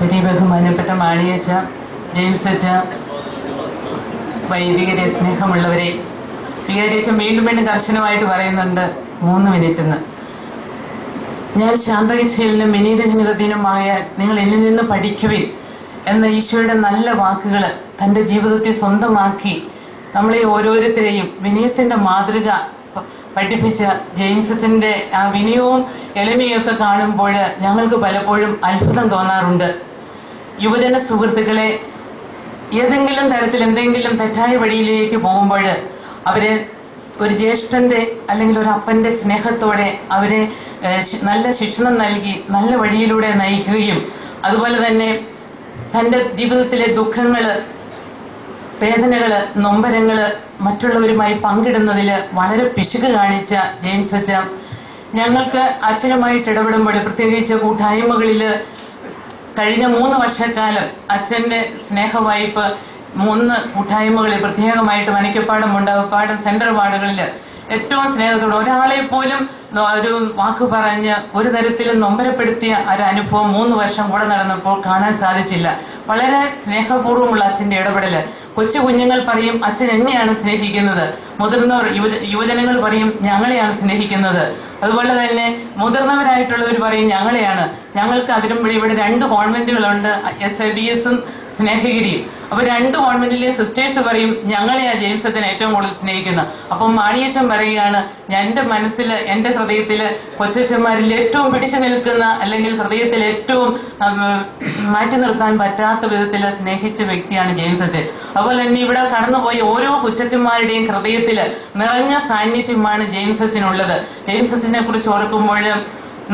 നന്ദി ബഹുമാനപ്പെട്ട മാളിയച്ച ജെയിംസ് അച്ച വൈദികരെ സ്നേഹമുള്ളവരെ. വികാരിയച്ഛൻ വീണ്ടും വീണ്ടും കർശനമായിട്ട് പറയുന്നുണ്ട് മൂന്ന് മിനിറ്റ് എന്ന് ഞാൻ ശാന്തകശീലനും വിനീതഹീനതീനുമായ നിങ്ങൾ എന്നിൽ നിന്ന് പഠിക്കുവിൻ എന്ന ഈശോയുടെ നല്ല വാക്കുകൾ തന്റെ ജീവിതത്തെ സ്വന്തമാക്കി നമ്മളെ ഓരോരുത്തരെയും വിനയത്തിന്റെ മാതൃക പഠിപ്പിച്ച ജെയിംസ് അച്ഛന്റെ ആ വിനയവും എളിമയൊക്കെ കാണുമ്പോൾ ഞങ്ങൾക്ക് പലപ്പോഴും അത്ഭുതം തോന്നാറുണ്ട്. യുവജന സുഹൃത്തുക്കളെ ഏതെങ്കിലും തരത്തിൽ എന്തെങ്കിലും തെറ്റായ വഴിയിലേക്ക് പോകുമ്പോൾ അവരെ ഒരു ജ്യേഷ്ഠന്റെ അല്ലെങ്കിൽ ഒരു അപ്പന്റെ സ്നേഹത്തോടെ അവരെ നല്ല ശിക്ഷണം നൽകി നല്ല വഴിയിലൂടെ നയിക്കുകയും അതുപോലെ തന്നെ തന്റെ ജീവിതത്തിലെ ദുഃഖങ്ങൾ വേദനകൾ നൊമ്പരങ്ങൾ മറ്റുള്ളവരുമായി പങ്കിടുന്നതിൽ വളരെ പിശുക്ക് കാണിച്ച ജെയിംസ് അച്ഛ ഞങ്ങൾക്ക് അച്ഛനുമായിട്ട് ഇടപെടുമ്പോൾ പ്രത്യേകിച്ച് കൂട്ടായ്മകളിൽ കഴിഞ്ഞ മൂന്ന് വർഷക്കാലം അച്ഛന്റെ സ്നേഹവായ്പ് മൂന്ന് കൂട്ടായ്മകളിൽ പ്രത്യേകമായിട്ട് വനിക്കപ്പാടം ഉണ്ടാവപ്പാടം സെൻട്രൽ വാർഡുകളിൽ ഏറ്റവും സ്നേഹത്തോടെ ഒരാളെ പോലും ഒരു വാക്ക് പറഞ്ഞ് ഒരു തരത്തിലും നൊമ്പരപ്പെടുത്തിയ ഒരു അനുഭവം മൂന്ന് വർഷം കൂടെ നടന്നപ്പോൾ കാണാൻ സാധിച്ചില്ല. വളരെ സ്നേഹപൂർവമുള്ള അച്ഛന്റെ ഇടപെടൽ. കൊച്ചു കുഞ്ഞുങ്ങൾ പറയും അച്ഛൻ എന്നെയാണ് സ്നേഹിക്കുന്നത്. മുതിർന്നവർ യുവജനങ്ങൾ പറയും ഞങ്ങളെയാണ് സ്നേഹിക്കുന്നത്. അതുപോലെ തന്നെ മുതിർന്നവരായിട്ടുള്ളവർ പറയും ഞങ്ങളെയാണ്. ഞങ്ങൾക്ക് അതിരുമ്പഴി ഇവിടെ രണ്ട് കോൺവെന്റുകളുണ്ട് എസ് എ ഡി എസും സ്നേഹഗിരിയും. അപ്പൊ രണ്ട് കോൺവെന്റിലെ സിസ്റ്റേഴ്സ് പറയും ഞങ്ങളെയാ ജെയിംസ് അച്ഛൻ ഏറ്റവും കൂടുതൽ സ്നേഹിക്കുന്നത്. അപ്പം മാണിയച്ഛൻ പറയുകയാണ് എന്റെ മനസ്സിൽ എന്റെ ഹൃദയത്തിൽ കൊച്ചച്ഛന്മാരിൽ ഏറ്റവും പിടിച്ചു നിൽക്കുന്ന അല്ലെങ്കിൽ ഹൃദയത്തിൽ ഏറ്റവും മാറ്റി നിർത്താൻ പറ്റാത്ത വിധത്തിൽ സ്നേഹിച്ച വ്യക്തിയാണ് ജെയിംസ് അച്ഛൻ. അതുപോലെ തന്നെ ഇവിടെ കടന്നുപോയ ഓരോ കൊച്ചച്ഛന്മാരുടെയും ഹൃദയത്തിൽ നിറഞ്ഞ സാന്നിധ്യമാണ് ജെയിംസസിനുള്ളത് ജെയിംസസിനെ കുറിച്ച് ഓർക്കുമ്പോൾ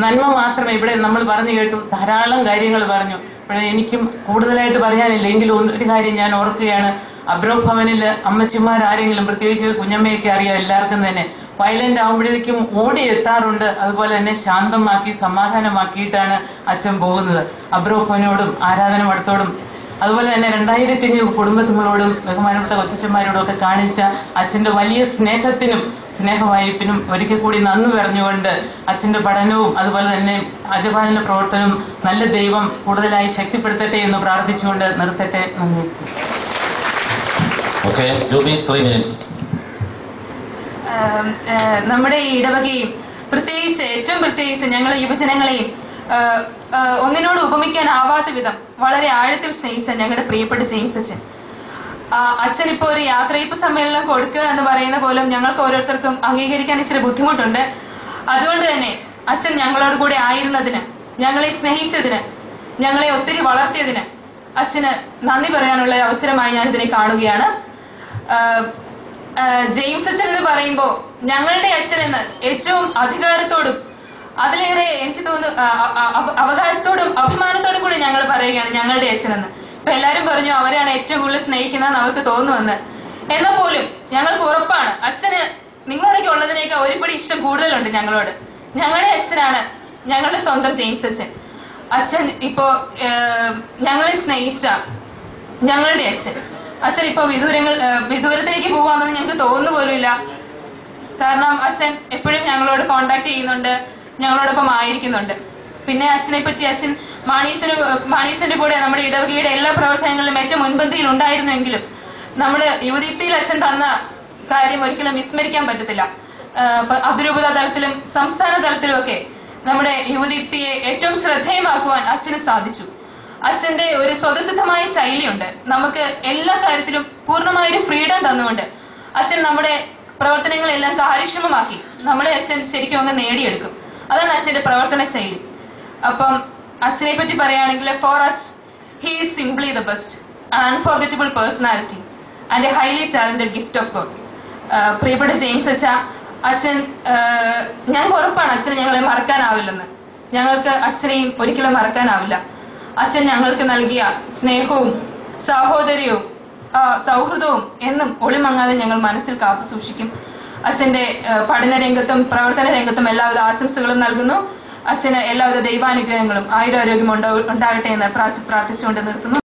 നന്മ മാത്രമേ ഇവിടെ നമ്മൾ പറഞ്ഞു കേട്ടു ധാരാളം കാര്യങ്ങൾ പറഞ്ഞു. പക്ഷേ എനിക്കും കൂടുതലായിട്ട് പറയാനില്ല. എങ്കിലും ഒരു കാര്യം ഞാൻ ഓർക്കുകയാണ്. അബ്രോ ഭവനിൽ അമ്മച്ചിമാർ ആരെങ്കിലും പ്രത്യേകിച്ച് കുഞ്ഞമ്മയൊക്കെ അറിയാം എല്ലാവർക്കും തന്നെ. വയലന്റ് ആകുമ്പോഴേക്കും ഓടി എത്താറുണ്ട്. അതുപോലെ തന്നെ ശാന്തമാക്കി സമാധാനമാക്കിയിട്ടാണ് അച്ഛൻ പോകുന്നത്. അബ്രോ ഭവനോടും ആരാധന മഠത്തോടും അതുപോലെ തന്നെ രണ്ടായിരത്തി അഞ്ഞൂറ് കുടുംബത്തിങ്ങളോടും ബഹുമാനപ്പെട്ട കൊച്ചന്മാരോടും ഒക്കെ കാണിച്ച അച്ഛന്റെ വലിയ സ്നേഹത്തിനും സ്നേഹവായ്പിനും ഒരിക്കൽ കൂടി നന്ദി പറഞ്ഞുകൊണ്ട് അച്ഛന്റെ പഠനവും അതുപോലെ തന്നെ അജപാലന പ്രവർത്തനവും നല്ല ദൈവം കൂടുതലായി ശക്തിപ്പെടുത്തട്ടെ എന്ന് പ്രാർത്ഥിച്ചുകൊണ്ട് നിർത്തട്ടെ നന്ദി Okay, Ruby, three minutes. ആം, നമ്മുടെ ഈ ഇടവകയും പ്രത്യേകിച്ച് ഏറ്റവും പ്രത്യേകിച്ച് ഞങ്ങളെ യുവജനങ്ങളെയും ഒന്നിനോട് ഉപമിക്കാനാവാത്ത വിധം വളരെ ആഴത്തിൽ സ്നേഹിച്ച ഞങ്ങളുടെ പ്രിയപ്പെട്ട ജെയിംസ് അച്ഛൻ. അച്ഛൻ ഇപ്പോൾ ഒരു യാത്രയപ്പ് സമ്മേളനം കൊടുക്കുക എന്ന് പറയുന്ന പോലും ഞങ്ങൾക്ക് ഓരോരുത്തർക്കും അംഗീകരിക്കാൻ ഇച്ചിരി ബുദ്ധിമുട്ടുണ്ട്. അതുകൊണ്ട് തന്നെ അച്ഛൻ ഞങ്ങളോട് കൂടെ ആയിരുന്നതിന് ഞങ്ങളെ സ്നേഹിച്ചതിന് ഞങ്ങളെ ഒത്തിരി വളർത്തിയതിന് അച്ഛന് നന്ദി പറയാനുള്ള ഒരു അവസരമായി ഞാൻ ഇതിനെ കാണുകയാണ്. ജെയിംസ് അച്ഛൻ എന്ന് പറയുമ്പോൾ ഞങ്ങളുടെ അച്ഛൻ എന്ന് ഏറ്റവും അധികാരത്തോടും അതിലേറെ എനിക്ക് തോന്നുന്നു അവകാശത്തോടും അഭിമാനത്തോടും കൂടി ഞങ്ങൾ പറയുകയാണ് ഞങ്ങളുടെ അച്ഛനെന്ന്. ഇപ്പൊ എല്ലാരും പറഞ്ഞു അവരെയാണ് ഏറ്റവും കൂടുതൽ സ്നേഹിക്കുന്നതെന്ന് അവർക്ക് തോന്നുമെന്ന്. എന്നാൽ പോലും ഞങ്ങൾക്ക് ഉറപ്പാണ് അച്ഛന് നിങ്ങളോടൊക്കെ ഉള്ളതിനേക്കാൾ ഒരുപടി ഇഷ്ടം കൂടുതലുണ്ട് ഞങ്ങളോട്. ഞങ്ങളുടെ അച്ഛനാണ് ഞങ്ങളുടെ സ്വന്തം ജെയിംസ് അച്ഛൻ. അച്ഛൻ ഇപ്പോ ഞങ്ങളെ സ്നേഹിച്ച ഞങ്ങളുടെ അച്ഛൻ. അച്ഛൻ ഇപ്പൊ വിദൂരങ്ങൾ വിദൂരത്തേക്ക് പോവാന്ന് ഞങ്ങൾക്ക് തോന്നുന്നു പോലുമില്ല കാരണം അച്ഛൻ എപ്പോഴും ഞങ്ങളോട് കോണ്ടാക്ട് ചെയ്യുന്നുണ്ട്. ഞങ്ങളോടൊപ്പം ആയിരിക്കുന്നുണ്ട്. പിന്നെ അച്ഛനെ പറ്റി അച്ഛൻ മാണീശന് മാണീശന്റെ കൂടെ നമ്മുടെ ഇടവകയുടെ എല്ലാ പ്രവർത്തനങ്ങളിലും ഏറ്റവും മുൻപന്തിയിൽ ഉണ്ടായിരുന്നുവെങ്കിലും നമ്മുടെ യുവദീപ്തിയിൽ അച്ഛൻ തന്ന കാര്യം ഒരിക്കലും വിസ്മരിക്കാൻ പറ്റത്തില്ല. അതിരൂപത തലത്തിലും സംസ്ഥാന തലത്തിലും ഒക്കെ നമ്മുടെ യുവദീപ്തിയെ ഏറ്റവും ശ്രദ്ധേയമാക്കുവാൻ അച്ഛന് സാധിച്ചു. അച്ഛന്റെ ഒരു സ്വതസിദ്ധമായ ശൈലിയുണ്ട്. നമുക്ക് എല്ലാ കാര്യത്തിലും പൂർണമായ ഒരു ഫ്രീഡം തന്നുകൊണ്ട് അച്ഛൻ നമ്മുടെ പ്രവർത്തനങ്ങളെല്ലാം കാര്യക്ഷമമാക്കി. നമ്മളെ അച്ഛൻ ശരിക്കും അങ്ങ് നേടിയെടുക്കും. അതാണ് അച്ഛന്റെ പ്രവർത്തന ശൈലി. അപ്പം അച്ഛനെ പറ്റി പറയുകയാണെങ്കിൽ for as he is simply the best unforgettable personality and a highly talented gift of God പ്രിയപ്പെട്ട ജെയിംസ് അച്ഛ അച്ഛൻ ഞങ്ങൾക്ക് ഉറപ്പാണ് അച്ഛനെ ഞങ്ങളെ മറക്കാനാവില്ലെന്ന്. ഞങ്ങൾക്ക് അച്ഛനെയും ഒരിക്കലും മറക്കാനാവില്ല. അച്ഛൻ ഞങ്ങൾക്ക് നൽകിയ സ്നേഹവും സഹോദര്യവും സൗഹൃദവും എന്നും ഒളിമങ്ങാതെ ഞങ്ങൾ മനസ്സിൽ കാത്തു സൂക്ഷിക്കും. അച്ഛന്റെ പഠന രംഗത്തും പ്രവർത്തന രംഗത്തും എല്ലാവിധ ആശംസകളും നൽകുന്നു. അച്ഛന് എല്ലാവിധ ദൈവാനുഗ്രഹങ്ങളും ആയുരാരോഗ്യം ഉണ്ടാ- ഉണ്ടാകട്ടെ എന്ന് പ്രാർത്ഥി- പ്രാർത്ഥിച്ചുകൊണ്ട് നിർത്തുന്നു.